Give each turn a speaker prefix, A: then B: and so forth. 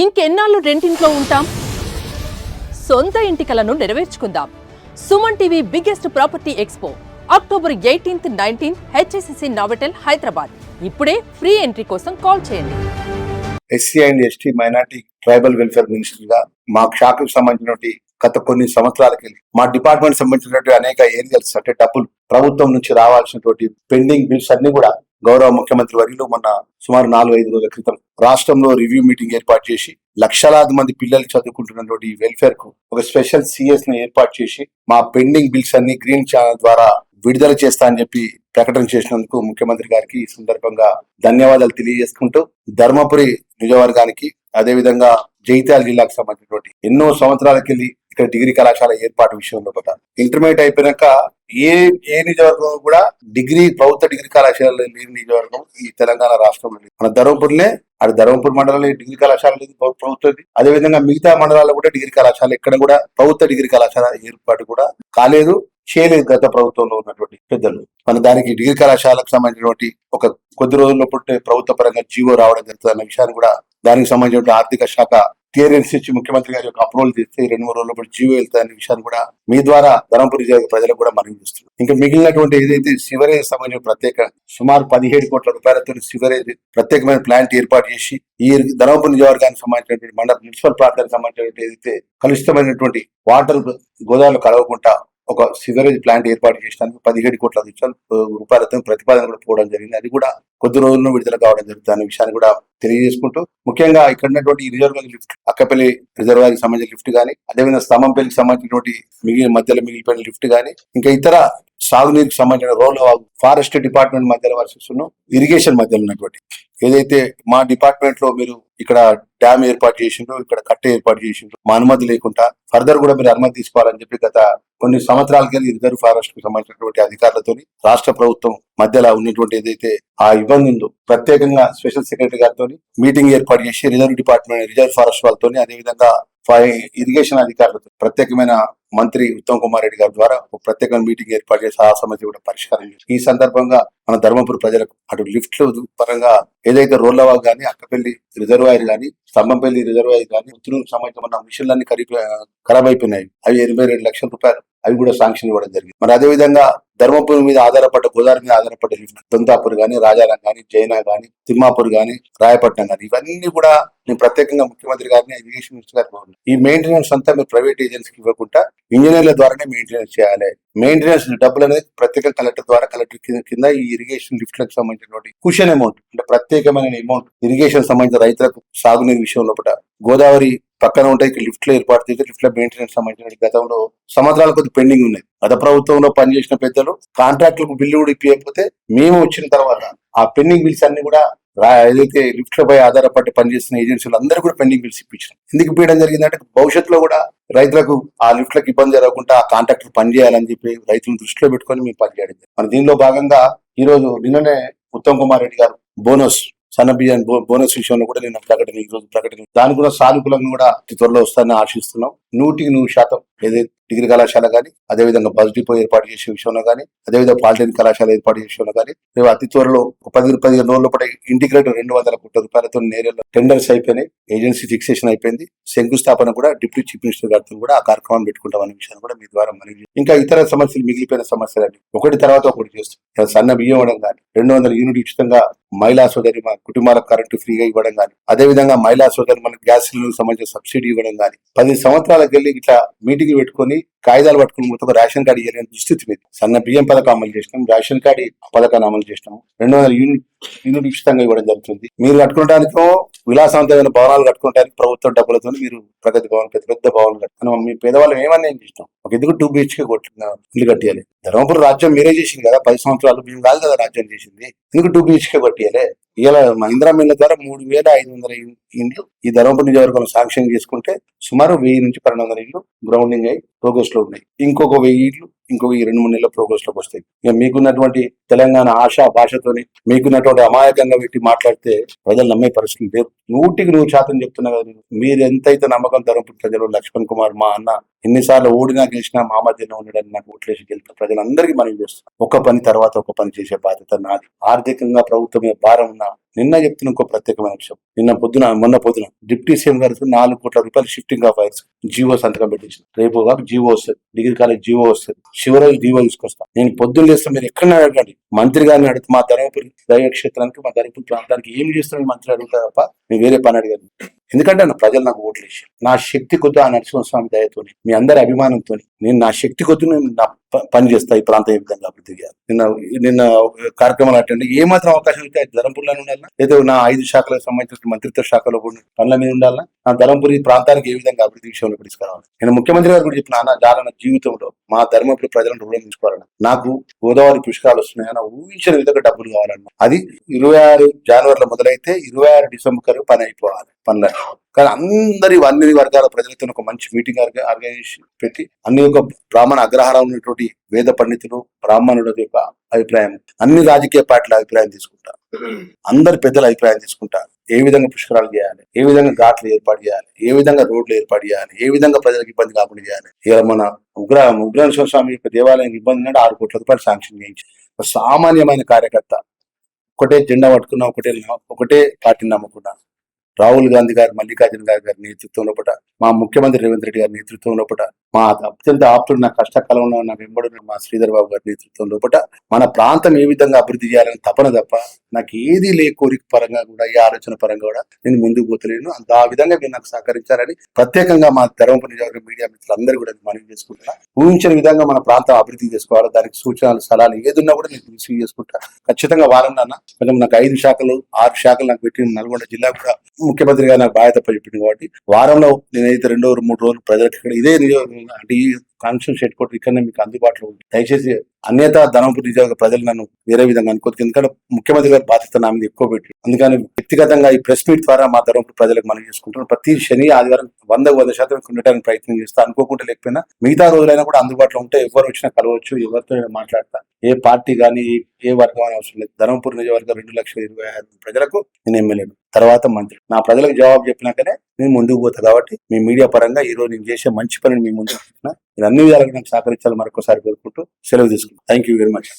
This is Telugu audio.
A: ఇంకెన్నాళ్ళు రెంటింట్లో ఉంటాం? సొంత ఇంటి కలను నెరవేర్చుకుందాం. Suman TV biggest property expo. October eighteenth nineteenth HICC Novotel Hyderabad. ఇప్పుడే ఫ్రీ ఎంట్రీ కోసం కాల్ చేయండి.
B: SC and ST minority tribal welfare మినిస్టర్గా మా శాఖకు సంబంధించినటువంటి గత కొన్ని సంవత్సరాలకి మా డిపార్ట్మెంట్ సంబంధించినటువంటి అనేక ఏరియాస్ అంటే డబ్బులు ప్రభుత్వం నుంచి రావాల్సినటువంటి పెండింగ్ బిల్స్ అన్ని కూడా గౌరవ ముఖ్యమంత్రి వర్యులు మొన్న సుమారు నాలుగు ఐదు రోజుల క్రితం రాష్ట్రంలో రివ్యూ మీటింగ్ ఏర్పాటు చేసి లక్షలాది మంది పిల్లలు చదువుకుంటున్నటువంటి వెల్ఫేర్కు ఒక స్పెషల్ సిఎస్ని ఏర్పాటు చేసి మా పెండింగ్ బిల్స్ అన్ని గ్రీన్ ఛానల్ ద్వారా విడుదల చేస్తా అని చెప్పి ప్రకటన చేసినందుకు ముఖ్యమంత్రి గారికి ఈ సందర్భంగా ధన్యవాదాలు తెలియజేసుకుంటూ ధర్మపురి నియోజకవర్గానికి అదేవిధంగా జైత్యాల జిల్లాకు సంబంధించినటువంటి ఎన్నో సంవత్సరాలకెళ్ళి ఇక్కడ డిగ్రీ కళాశాల ఏర్పాటు విషయంలో కూడా ఇంటర్మీడియట్ అయిపోయినాక ఏ ఏ నియోజకవర్గం కూడా డిగ్రీ ప్రభుత్వ డిగ్రీ కళాశాల లేని నియోజకవర్గం ఈ తెలంగాణ రాష్ట్రంలో మన ధర్మపురిలే అటు ధర్మపురి మండలంలో డిగ్రీ కళాశాల లేదు ప్రభు- ప్రభుత్వది. అదేవిధంగా మిగతా మండలాల్లో కూడా డిగ్రీ కళాశాల ఎక్కడ కూడా ప్రభుత్వ డిగ్రీ కళాశాల ఏర్పాటు కూడా కాలేదు చేయలేదు గత ప్రభుత్వంలో ఉన్నటువంటి పెద్దలు. మన దానికి డిగ్రీ కళాశాలకు సంబంధించినటువంటి ఒక కొద్ది రోజుల్లో పుట్టే ప్రభుత్వ పరంగా జీవో రావడం జరుగుతుంది అన్న విషయాన్ని కూడా దానికి సంబంధించిన ఆర్థిక శాఖ క్లియరెన్స్ ఇచ్చి ముఖ్యమంత్రి గారి యొక్క అప్రూవల్ చేస్తే రెండు మూడు రోజుల్లో పాటు జీవో వెళ్తాయనే విషయాన్ని కూడా మీ ద్వారా ధర్మపురి జిల్లా ప్రజలకు కూడా మనం చేస్తున్నాం ఇంకా మిగిలినటువంటి ఏదైతే సివరేజ్ సంబంధించిన ప్రత్యేక సుమారు పదిహేడు కోట్ల రూపాయలతో సివరేజ్ ప్రత్యేకమైన ప్లాంట్ ఏర్పాటు చేసి ఈ ధర్మపురి నియోజకవర్గానికి సంబంధించినటువంటి మండల మున్సిపల్ ప్రాంతానికి సంబంధించినటువంటి ఏదైతే కలుషితమైనటువంటి వాటర్ గోదావరిలో కలవకుండా ఒక సివరేజ్ ప్లాంట్ ఏర్పాటు చేయడానికి పదిహేడు కోట్ల రూపాయలతో ప్రతిపాదన కూడా పోవడం జరిగింది. అది కూడా కొద్ది రోజుల్లో విడుదల కావడం జరుగుతుంది అనే విషయాన్ని కూడా తెలియజేసుకుంటూ ముఖ్యంగా ఇక్కడ ఉన్నటువంటి రిజర్వ్ లిఫ్ట్ అక్కపల్లి రిజర్వాయర్కి సంబంధించిన లిఫ్ట్ కానీ అదేవిధంగా స్తంభంపల్లికి సంబంధించినటువంటి మిగిలిన మధ్యలో మిగిలిపోయిన లిఫ్ట్ కానీ ఇంకా ఇతర సాగునీరుకి సంబంధించిన రోడ్ల ఫారెస్ట్ డిపార్ట్మెంట్ మధ్యలో వర్సెస్ ఇరిగేషన్ మధ్యలో ఉన్నటువంటి. ఏదైతే మా డిపార్ట్మెంట్లో మీరు ఇక్కడ డ్యామ్ ఏర్పాటు చేసిండ్రు ఇక్కడ కట్ట ఏర్పాటు చేసిండ్రు మా అనుమతి లేకుండా ఫర్దర్ కూడా మీరు అనుమతి తీసుకోవాలని చెప్పి గత కొన్ని సంవత్సరాల కింద రిజర్వ్ ఫారెస్ట్కు సంబంధించినటువంటి అధికారులతో రాష్ట్ర ప్రభుత్వం మధ్యలో ఉన్నటువంటి ఏదైతే ఆ ఇబ్బంది ఉందో ప్రత్యేకంగా స్పెషల్ సెక్రటరీ గారితో మీటింగ్ ఏర్పాటు చేసి రిజర్వ్ డిపార్ట్మెంట్ రిజర్వ్ ఫారెస్ట్ వాళ్ళతో అదేవిధంగా ఇరిగేషన్ అధికారులతో ప్రత్యేకమైన మంత్రి ఉత్తమ్ కుమార్ రెడ్డి గారి ద్వారా ఒక ప్రత్యేకమైన మీటింగ్ ఏర్పాటు చేసి ఆ సమస్య కూడా పరిష్కారం చేసి ఈ సందర్భంగా మన ధర్మపురి ప్రజలకు అటు లిఫ్ట్ పరంగా ఏదైతే రోడ్లవాగ్ కానీ అక్కపల్లి రిజర్వాయర్ కానీ స్తంభంపల్లి రిజర్వాయర్ కానీ ఉత్తూరుకు సంబంధించిన మిషన్లన్నీ ఖరీ ఖరాబ్ అయిపోయినాయి అవి ఎనభై రెండు లక్షల రూపాయలు అవి కూడా శాంక్షన్ ఇవ్వడం జరిగింది. మరి అదే విధంగా ధర్మపురి మీద ఆధారపడ్డ గోదావరి మీద ఆధారపడ్డ లిఫ్ట్ దొంతాపూర్ గానీ రాజారాం గానీ జైనా గానీ తిమ్మాపూర్ గానీ రాయపట్నం గానీ ఇవన్నీ కూడా నేను ప్రత్యేకంగా ముఖ్యమంత్రి గారిని ఇరిగేషన్ మినిస్టర్ గారిని ఈ మెయింటెనెన్స్ అంతా మీరు ప్రైవేట్ ఏజెన్సీకి ఇవ్వకుండా ఇంజనీర్ల ద్వారానే మెయింటెనెన్స్ చేయాలి. మెయింటెనెన్స్ డబ్బులు అనేది ప్రత్యేక కలెక్టర్ ద్వారా కలెక్టర్ కింద కింద ఈ ఇరిగేషన్ లిఫ్ట్లకు సంబంధించినటువంటి కుషన్ అమౌంట్ అంటే ప్రత్యేకమైన అమౌంట్ ఇరిగేషన్ సంబంధించిన రైతులకు సాగునీరు విషయం లోపల గోదావరి పక్కన ఉంటాయి లిఫ్ట్లో ఏర్పాటు చేసి లిఫ్ట్లో మెయింటెనెన్స్ సంబంధించిన గతంలో సంవత్సరాల కొద్ది పెండింగ్ ఉన్నాయి. గత ప్రభుత్వంలో పనిచేసిన పెద్దలు కాంట్రాక్టులకు బిల్లు కూడా ఇప్పకపోతే మేము వచ్చిన తర్వాత ఆ పెండింగ్ బిల్స్ అన్ని కూడా ఏదైతే లిఫ్ట్లపై ఆధారపడి పనిచేస్తున్న ఏజెన్సీలు అందరూ కూడా పెండింగ్ బిల్స్ ఇప్పించారు ఎందుకు ఇప్పించడం జరిగిందంటే భవిష్యత్తులో కూడా రైతులకు ఆ లిఫ్ట్లకు ఇబ్బంది జరగకుండా ఆ కాంట్రాక్టర్ పనిచేయాలని చెప్పి రైతులను దృష్టిలో పెట్టుకొని మేము పనిచేయడం మన దీనిలో భాగంగా ఈ రోజు నిన్ననే ఉత్తమ్ కుమార్ రెడ్డి గారు బోనస్ సన్న బియ్యం బో- బోనస్ విషయంలో కూడా నేను ప్రకటన ఈ రోజు ప్రకటన దాని కూడా సానుకూలంగా కూడా అతి త్వరలో వస్తానని ఆశిస్తున్నాం. నూటికి నూరు శాతం ఏదైతే డిగ్రీ కళాశాల కానీ అదేవిధంగా బస్ డిపో ఏర్పాటు చేసే విషయంలో కానీ అదేవిధంగా పాలిటెక్నిక్ కళాశాల ఏర్పాటు చేసే విషయంలో కానీ రేపు అతి త్వరలో పది పదిహేను రోజుల పాటు ఇంటిగ్రేటర్ రెండు వందల కోట్ల రూపాయలతో నేరేలో టెండర్స్ అయిపోయినాయి. ఏజెన్సీ ఫిక్సేషన్ అయిపోయింది. శంకుస్థాపన కూడా డిప్యూటీ చీఫ్ మినిస్టర్ గారితో కూడా ఆ కార్యక్రమం పెట్టుకుంటాం అనే విషయాన్ని కూడా మీ ద్వారా మనవి ఇంకా ఇతర సమస్యలు మిగిలిపోయిన సమస్యలు అన్ని ఒకటి తర్వాత ఒకటి చేస్తాం. సన్న బియ్యం ఇవ్వడం కానీ రెండు వందల యూనిట్ ఉచితంగా మహిళా సోదరి మా కుటుంబాలకు కరెంటు ఫ్రీగా ఇవ్వడం కానీ అదే విధంగా మహిళా సోదరి గ్యాస్ సిలిండర్ సంబంధించిన సబ్సిడీ ఇవ్వడం కానీ పది సంవత్సరాలకు వెళ్ళి ఇట్లా మీటింగ్లు పెట్టుకొని కాగితాలు పట్టుకుని మొత్తం ఒక రేషన్ కార్డు ఇవ్వలేని దుస్థితి మీద. సన్న బియ్యం పథకం అమలు చేసినాం రేషన్ కార్డు పథకాన్ని అమలు చేసినాం రెండు వందల యూనిట్ యూనిట్ ఉచితంగా ఇవ్వడం జరుగుతుంది. మీరు కట్టుకోవడానికో విలాసవంతమైన భవనాలు కట్టుకోవడానికి ప్రభుత్వ డబ్బులతో మీరు ప్రగతి భవన్ పెద్ద పెద్ద భవనాలు కట్టుకున్నాం మీ పేదవాళ్ళం ఏమన్నా ఏం చేసినాం ఒక ఎందుకు టూ బిహెచ్కే కొట్టిన ఇల్లు కట్టియాలి? ధర్మపురం రాజ్యం మీరే చేసింది కదా పది సంవత్సరాలు మేము కాదు కదా రాజ్యం చేసింది. ఎందుకు టూ బిహెచ్కే కొట్టియాలి? ఇలా మహీంద్రా మిల్ల ద్వారా మూడు వేల ఐదు వందల ఇండ్లు ఈ ధర్మపురం నియోజకవర్గం శాంక్షన్ చేసుకుంటే సుమారు వెయ్యి నుంచి పన్నెండు వందల ఇండ్లు గ్రౌండింగ్ అయి ప్రోగ్రెస్లో ఉన్నాయి. ఇంకొక వెయ్యి ఇండ్లు ఇంకొక ఈ రెండు మూడు నెలల ప్రోగ్రెస్లోకి వస్తాయి. ఇక మీకున్నటువంటి తెలంగాణ ఆశ భాషతోని మీకున్నటువంటి అమాయకంగా పెట్టి మాట్లాడితే ప్రజలు నమ్మే పరిస్థితి లేవు. నూటికి నూరు శాతం చెప్తున్నా కదా మీరు ఎంతైతే నమ్మకం ధర్మపురి ప్రజలు లక్ష్మణ్ కుమార్ మా అన్న ఎన్నిసార్లు ఓడినా గెలిచినా మా మధ్యన ఉండడని నాకు ఓట్లేసి గెలిపిన ప్రజలందరికీ మనం చేస్తాం. ఒక పని తర్వాత ఒక పని చేసే బాధ్యత నాది. ఆర్థికంగా ప్రభుత్వం భారం ఉన్న నిన్న చెప్తున్న ఇంకో ప్రత్యేకమైన విషయం. నిన్న పొద్దున మొన్న పొద్దున డిప్యూటీ సీఎం గారు నాలుగు కోట్ల రూపాయలు షిఫ్టింగ్ ఆఫ్ ఫైల్స్ జీవో సంతకం పెట్టించింది రేపు కాదు జీవో వస్తుంది. డిగ్రీ కాలేజ్ జీవో వస్తుంది. శివరాజు జీవో తీసుకొస్తాం. నేను పొద్దున్న లేస్తే మీరు ఎక్కడ అడగండి. మంత్రి గారిని అడిగితే మా ధర్మపురి దైవ క్షేత్రానికి మా ధర్మపురి ప్రాంతానికి ఏం చేస్తున్నాడు మంత్రి అడుగుతారు తప్ప నేను వేరే పని అడిగాను. ఎందుకంటే నా ప్రజలు నాకు ఓట్లు ఇచ్చారు నా శక్తి కొద్దు ఆ నరసింహస్వామి దయతో మీ అందరి అభిమానంతో నేను నా శక్తి కొద్దు నేను నా ప- ఈ ప్రాంతం ఏ విధంగా అభివృద్ధి చేయాలి నిన్న నిన్న కార్యక్రమాలు అటెండ్ ఏ మాత్రం అవకాశం అయితే ధర్మపురిలో ఉండాలన్నా లేదా నా ఐదు శాఖలకు సంబంధించిన మంత్రిత్వ శాఖలో కూడా పనుల మీద ఉండాలన్నా నా ధర్మపురి ప్రాంతానికి ఏ విధంగా అభివృద్ధి విషయంలో తీసుకురావాలి నేను ముఖ్యమంత్రి గారు కూడా చెప్పిన జాలన జీవితంలో మా ధర్మపురి ప్రజలను రుణం తీసుకోవాలన్న నాకు గోదావరి పుష్కరాలు వస్తున్నాయన్న ఊహించిన విధంగా డబ్బులు కావాలన్న అది ఇరవై ఆరు జనవరిలో మొదలైతే ఇరవై ఆరు డిసెంబర్ కరకు పని అయిపోవాలి పనులు కానీ అందరి అన్ని వర్గాల ప్రజలతో ఒక మంచి మీటింగ్ ఆర్గనైజ్ పెట్టి అన్ని ఒక బ్రాహ్మణ అగ్రహారం ఉన్నటువంటి వేద పండితులు బ్రాహ్మణుల యొక్క అభిప్రాయం అన్ని రాజకీయ పార్టీల అభిప్రాయం తీసుకుంటారు. అందరి పెద్దల అభిప్రాయం తీసుకుంటారు. ఏ విధంగా పుష్కరాలు చేయాలి? ఏ విధంగా ఘాట్లు ఏర్పాటు చేయాలి? ఏ విధంగా రోడ్లు ఏర్పాటు చేయాలి? ఏ విధంగా ప్రజలకు ఇబ్బంది కాకుండా చేయాలి? ఇలా మన ఉగ్ర ఉగ్రేశ్వర స్వామి యొక్క దేవాలయం ఇబ్బంది అంటే ఆరు కోట్ల రూపాయలు శాంక్షన్ చేయించి ఒక సామాన్యమైన కార్యకర్త ఒకటే జెండా పట్టుకున్నా ఒకటే ఒకటే పార్టీని నమ్ముకున్నా రాహుల్ గాంధీ గారు మల్లికార్జున గారి గారి నేతృత్వంలో పట మా ముఖ్యమంత్రి రేవంత్ రెడ్డి గారి నేతృత్వంలో పట మా అత్యంత ఆప్తుడు నా కష్టకాలంలో నా వెంబడు మా శ్రీధర్ బాబు గారి నేతృత్వం లోపల మన ప్రాంతం ఏ విధంగా అభివృద్ధి చేయాలని తపన తప్ప నాకు ఏది లే కోరిక పరంగా కూడా ఏ ఆలోచన పరంగా కూడా నేను ముందుకు పోతలేను. అంత ఆ విధంగా మీరు నాకు సహకరించాలని ప్రత్యేకంగా మా ధర్మపు నియోజకవర్గ మీడియా మిత్రులందరూ కూడా మనవి చేసుకుంటున్నా. ఊహించిన విధంగా మన ప్రాంతం అభివృద్ధి చేసుకోవాలి. దానికి సూచనలు సలహాలు ఏదున్నా కూడా నేను రిసీవ్ చేసుకుంటా. ఖచ్చితంగా వారన్నా కొంచెం నాకు ఐదు శాఖలు ఆరు శాఖలు నాకు పెట్టిన నల్గొండ జిల్లా కూడా ముఖ్యమంత్రిగా నాకు బాధ్యత చెప్పింది కాబట్టి వారంలో నేనైతే రెండో మూడు రోజులు ప్రజలకు ఇక్కడ ఇదే నియోజకవర్గంగా అంటే ఈ కాన్స్టిట్యూన్స్ హెడ్ క్వార్టర్ ఇక్కడనే మీకు అందుబాటులో ఉంది దయచేసి అన్యత ధనంపూర్ నియోజక ప్రజలు నన్ను వేరే విధంగా అనుకోవద్దు. ఎందుకంటే ముఖ్యమంత్రి గారి బాధ్యత నా మీద ఎక్కువ పెట్టి అందుకని వ్యక్తిగతంగా ఈ ప్రెస్ మీట్ ద్వారా మా ధర్మపురి ప్రజలకు మనం చేసుకుంటున్నాం ప్రతి శని ఆదివారం వంద వంద శాతం ఉండటానికి ఉండడానికి ప్రయత్నం చేస్తా. అనుకోకుండా లేకపోయినా మిగతా రోజులైనా కూడా అందుబాటులో ఉంటే ఎవరు వచ్చినా కలవచ్చు ఎవరితో మాట్లాడతా. ఏ పార్టీ కానీ ఏ వర్గం అని అవసరం లేదు. ధర్మపురి నియోజకవర్గం రెండు లక్షల ఇరవై ఐదు ప్రజలకు నేను ఎమ్మెల్యేను. తర్వాత మంత్రి. నా ప్రజలకు జవాబు చెప్పినాకనే నేను ముందుకు పోతా. కాబట్టి మీ మీడియా పరంగా ఈ రోజు నేను చేసే మంచి పనిని మీ ముందు మీరు అన్ని విధాలుగా నాకు సహకరించాలి మరొకసారి కోరుకుంటూ సెలవు తీసుకుంటాను థ్యాంక్ యూ వెరీ మచ్